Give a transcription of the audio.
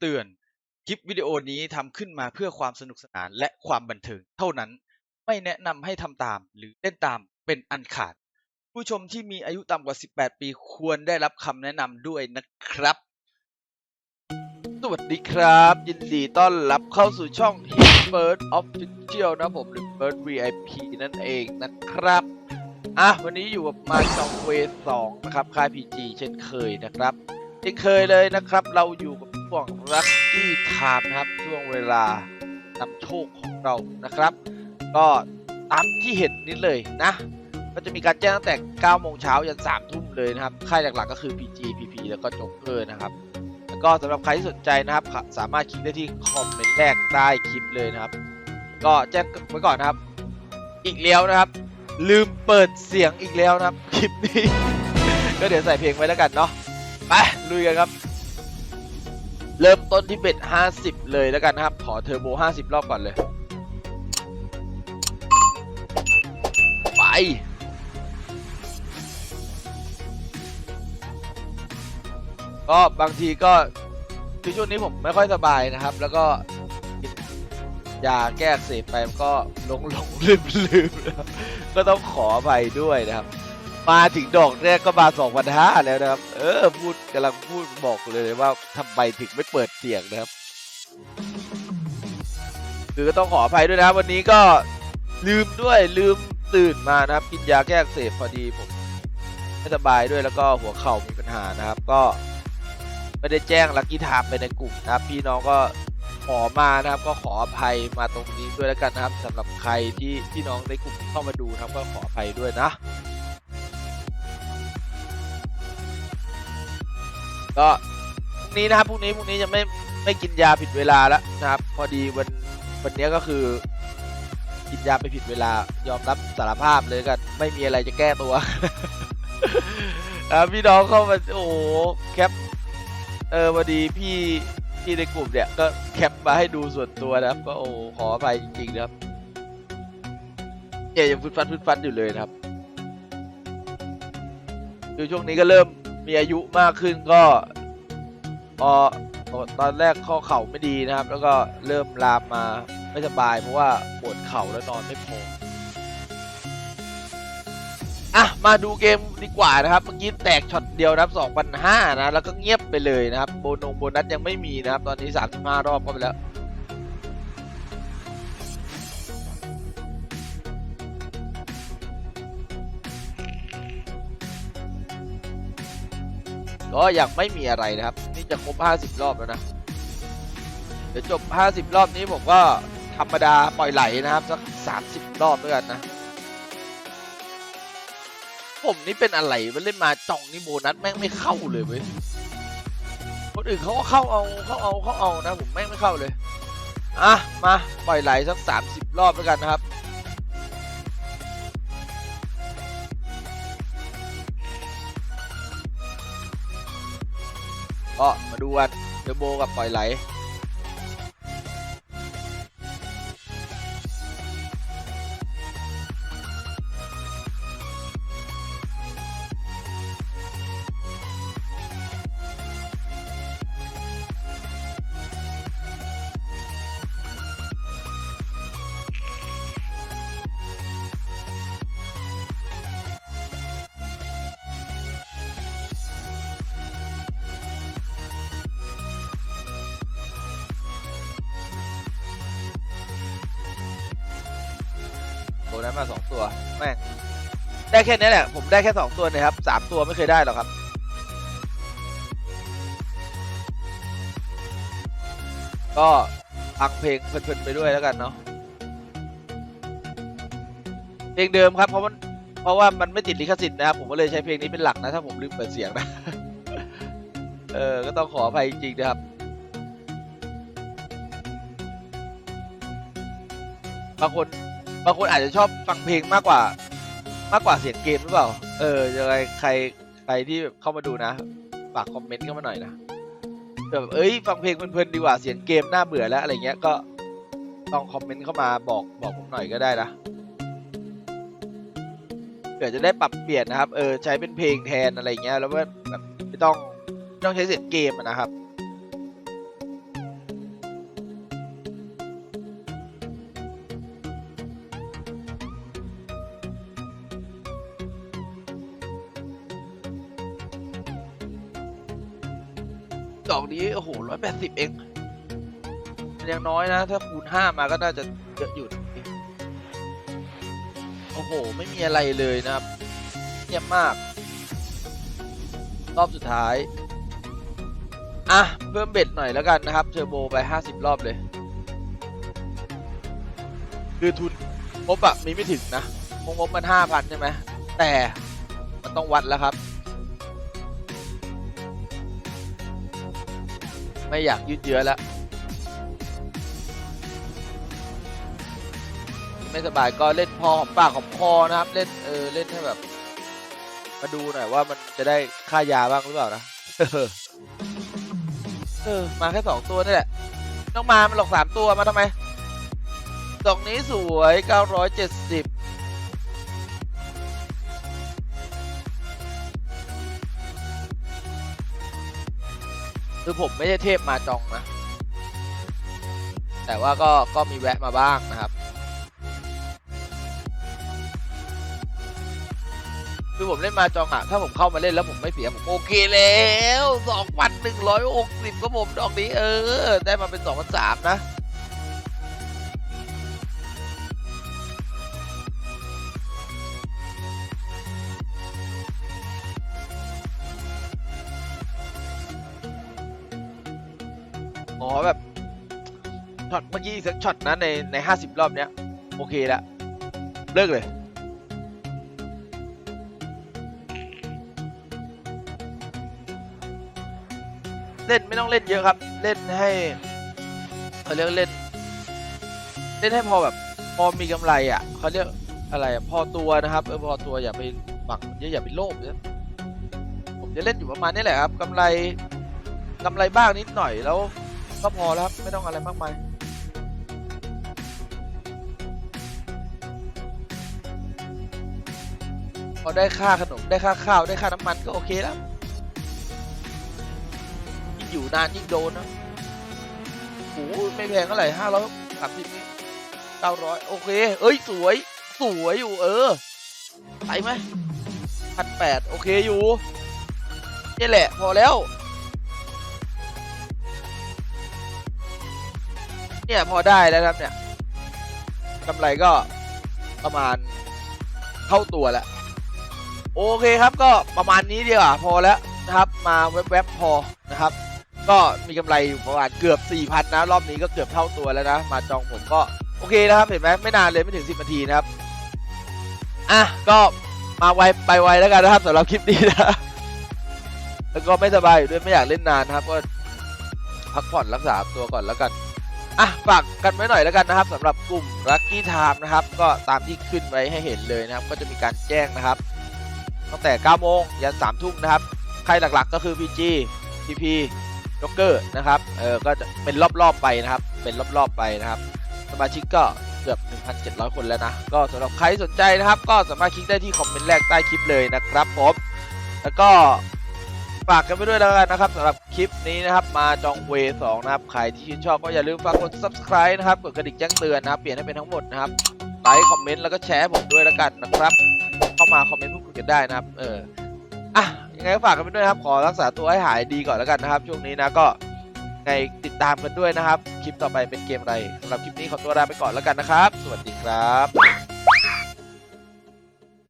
เตือน คลิปวิดีโอนี้ทำขึ้นมาเพื่อความสนุกสนานและความบันเทิงเท่านั้น ไม่แนะนำให้ทำตามหรือเล่นตามเป็นอันขาด ผู้ชมที่มีอายุต่ำกว่า 18 ปีควรได้รับคำแนะนำด้วยนะครับ สวัสดีครับ ยินดีต้อนรับเข้าสู่ช่อง Hit Bird Official นะผมหรือ Bird VIP นั่นเองนะครับอะวันนี้อยู่กับมาจองเวสองนะครับค่าย PG เช่นเคยนะครับเช่นเคยเลยนะครับ เราอยู่กับ ช่วง Lucky Time นะครับช่วงเวลานำโชคของเรานะครับ ก็ตามที่เห็นนี้เลยนะ ก็จะมีการแจ้งตั้งแต่ 9 โมงเช้ายัน 3 ทุ่มเลยนะครับ ค่ายหลักๆก็คือ PG PP แล้วก็จ็อกเกอร์นะครับ แล้วก็สำหรับใครที่สนใจนะครับ สามารถคลิกได้ที่คอมเมนต์แรกใต้คลิปเลยนะครับ ก็แจ้งไว้ก่อนนะครับ อีกแล้วนะครับ ลืมเปิดเสียงอีกแล้วนะครับคลิปนี้ ก็เดี๋ยวใส่เพลงไว้แล้วกันเนาะไปลุยกันครับ เริ่มต้นที่เบ็ด50 เลยแล้วกันนะครับ ขอเทอร์โบ 50 รอบก่อนเลย ไป ก็บางทีก็คือช่วงนี้ผมไม่ค่อยสบายนะครับ แล้วก็ยาแก้เสพไปมันก็หลงหลงลืมลืมก็ต้องขออภัยด้วยนะครับ มาถึงดอกแรกก็มาสองพันห้าแล้วนะครับ เออพูดกำลังพูดบอกเลยว่าทำไมถึงไม่เปิดเสียงนะครับ คือก็ต้องขออภัยด้วยนะวันนี้ก็ลืมด้วยลืมตื่นมานะครับ กินยาแก้อักเสพพอดีผมไม่สบายด้วยแล้วก็หัวเข่ามีปัญหานะครับ ก็ไม่ได้แจ้งลักกี้ไทม์ไปในกลุ่มนะครับ พี่น้องก็ขอมานะครับ ก็ขออภัยมาตรงนี้ด้วยแล้วกันนะครับสำหรับใครที่พี่น้องในกลุ่มที่เข้ามาดูนะครับก็ขออภัยด้วยนะ ก็พรุ่งนี้นะครับพรุ่งนี้พรุ่งนี้จะไม่ไม่กินยาผิดเวลาแล้วนะครับ พอดีวันวันนี้ก็คือ กินยาไปผิดเวลายอมรับสารภาพเลยกัน ไม่มีอะไรจะแก้ตัวอะพี่น้องเข้ามาโอ้โหแคปเออพอดีพี่พี่ในกลุ่มเนี่ยก็แคปมาให้ดูส่วนตัวนะครับ ก็โอ้ขออภัยจริงๆนะครับเนี่ยยังฟุดฟัดฟุดฟัดอยู่เลยนะครับคือช่วงนี้ก็เริ่ม มีอายุมากขึ้นก็พอตอนแรกข้อเข่าไม่ดีนะครับ แล้วก็เริ่มลามมาไม่สบาย เพราะว่าปวดเข่าแล้วนอนไม่พออะมาดูเกมดีกว่านะครับเมื่อกี้แตกช็อตเดียวนะครับ2,500นะแล้วก็เงียบไปเลยนะครับโบนงโบนัสยังไม่มีนะครับ ตอนนี้ 35 รอบก็ไปแล้ว ก็ยังไม่มีอะไรนะครับ นี่จะครบ 50 รอบแล้วนะ เดี๋ยวจบ 50 รอบนี้ผมก็ธรรมดาปล่อยไหลนะครับสัก 30 รอบด้วยกันนะ ผมนี่เป็นอะไรมันเล่นมาจ่องนี่โบนัสแม่งไม่เข้าเลยเว้ย คนอื่นเขาก็เข้าเอาเข้าเอาเข้าเอานะผมแม่งไม่เข้าเลย อะมาปล่อยไหลสัก 30 รอบแล้วยกันนะครับ ก็มาดูกันเทอร์โบกับปล่อยไหล นนั้นมาสองตัวแม่งได้แค่นี้แหละ ผมได้แค่สองตัวนะครับสามตัวไม่เคยได้หรอกครับก็ฟังเพลงเพลินๆไปด้วยแล้วกันเนาะเพลงเดิมครับเพราะมันเพราะว่ามันไม่ติดลิขสิทธิ์นะครับผมก็เลยใช้เพลงนี้เป็นหลักนะ ถ้าผมลืมเปิดเสียงนะเออก็ต้องขออภัยจริงๆนะครับบางคน บางคนอาจจะชอบฟังเพลงมากกว่า มากกว่าเสียงเกมหรือเปล่า เออยังไงใครใครที่เข้ามาดูนะฝากคอมเมนต์เข้ามาหน่อยนะแบบเอ้ยฟังเพลงเพลินๆดีกว่าเสียงเกมน่าเบื่อแล้วอะไรเงี้ยก็ลองคอมเมนต์เข้ามาบอกบอกผมหน่อยก็ได้นะเผื่อจะได้ปรับเปลี่ยนนะครับ เออใช้เป็นเพลงแทนอะไรเงี้ย แล้วว่าแบบไม่ต้องไม่ต้องใช้เสียงเกมอะนะครับ ดอกนี้ โอ้โหร้อยแปดสิบเองยังน้อยนะ ถ้าคูณห้ามาก็น่าจะเยอะอยู่โอ้โห ไม่มีอะไรเลยนะครับเงียบมาก รอบสุดท้าย อะ เพิ่มเบ็ดหน่อยแล้วกันนะครับ เทอร์โบไป 50 รอบเลย คือทุนงบอะมีไม่ถึงนะงบมัน 5,000 ใช่ไหม แต่มันต้องวัดแล้วครับ ไม่อยากยืดเยื้อแล้วไม่สบายก็เล่นพอหอมปากหอมคอนะครับ เล่นเออเล่นให้แบบ มาดูหน่อยว่ามันจะได้ค่ายาบ้างหรือเปล่านะเออมาแค่สองตัวนี่แหละต้องมามันหลอกสามตัวมาทำไมดอกนี้สวยเก้าร้อยเจ็ดสิบ คือผมไม่ใช่เทพมาจองนะ แต่ว่าก็ก็มีแวะมาบ้างนะครับ คือผมเล่นมาจองอะถ้าผมเข้ามาเล่นแล้วผมไม่เสียผมโอเคแล้วสองพันหนึ่งร้อยหกสิบก็ผมดอกนี้เออ ได้มาเป็นสองพันสามนะ อแบบช็อตเมื่อกี้สักช็อตนะในในห้าสิบรอบเนี้ย โอเคแล้วเลิกเลย เล่นไม่ต้องเล่นเยอะครับ เล่นให้เขาเรียกเล่น เล่นให้พอแบบ พอมีกำไรอะเขาเรียกอะไรอะพอตัวนะครับเออพอตัวอย่าไปหวังเยอะอย่าไปโลภเยอะผมจะเล่นอยู่ประมาณนี้แหละครับกำไรกำไรบ้างนิดหน่อยแล้ว ก็พอแล้วครับ ไม่ต้องอะไรมากมายพอได้ค่าขนม ได้ค่าข้าว ได้ค่าน้ำมันก็โอเคแล้วยิ่งอยู่นานยิ่งโดนนะโอ้โหไม่แพงเท่าไหร่ห้าร้อยสามสิบเก้าร้อยโอเค เอ้ย สวย สวยอยู่ เออ ไปไหมพันแปดโอเคอยู่นี่แหละ พอแล้ว เนี่ยพอได้แล้วครับเนี่ยกำไรก็ประมาณเท่าตัวแล้วโอเคครับก็ประมาณนี้ดีกว่าพอแล้วนะครับมาแวบๆพอนะครับ ก็มีกำไรอยู่ประมาณเกือบ 4,000 นะ รอบนี้ก็เกือบเท่าตัวแล้วนะ มาจองผมก็โอเคนะครับ เห็นไหมไม่นานเลยไม่ถึง 10 นาทีนะครับ อะก็มาไวไปไวแล้วกันนะครับสำหรับคลิปนี้นะ แล้วก็ไม่สบายอยู่ด้วยไม่อยากเล่นนานนะครับ ก็พักผ่อนรักษาตัวก่อนแล้วกัน อะฝากกันไว้หน่อยแล้วกันนะครับสำหรับกลุ่ม Lucky Time นะครับ ก็ตามที่ขึ้นไว้ให้เห็นเลยนะครับ ก็จะมีการแจ้งนะครับ ตั้งแต่ 9 โมงยัน 3 ทุ่มนะครับ ใครหลักๆก็คือ PG PP จ็อกเกอร์นะครับเออก็จะเป็นรอบๆไปนะครับ เป็นรอบๆไปนะครับ สมาชิกก็เกือบ 1,700 คนแล้วนะ ก็สำหรับใครสนใจนะครับ ก็สามารถคลิกได้ที่คอมเมนต์แรกใต้คลิปเลยนะครับผมแล้วก็ฝากกันไปด้วยแล้วกันนะครับสำหรับ ลิปนี้นะครับมาจองเวสองนะครับใครที่ชื่นชอบก็อย่าลืมฝากกด subscribe นะครับกดกระดิ่งแจ้งเตือนนะครับเปลี่ยนให้เป็นทั้งหมดนะครับไลค์คอมเมนต์แล้วก็แชร์ผมด้วยแล้วกันนะครับ เข้ามาคอมเมนต์พูดคุยกันได้นะครับ เอออะยังไงก็ฝากกันไปด้วยนะครับ ขอรักษาตัวให้หายดีก่อนแล้วกันนะครับ ช่วงนี้นะก็ยังไงติดตามกันด้วยนะครับ คลิปต่อไปเป็นเกมอะไรสำหรับคลิปนี้ขอตัวลาไปก่อนแล้วกันนะครับ สวัสดีครับ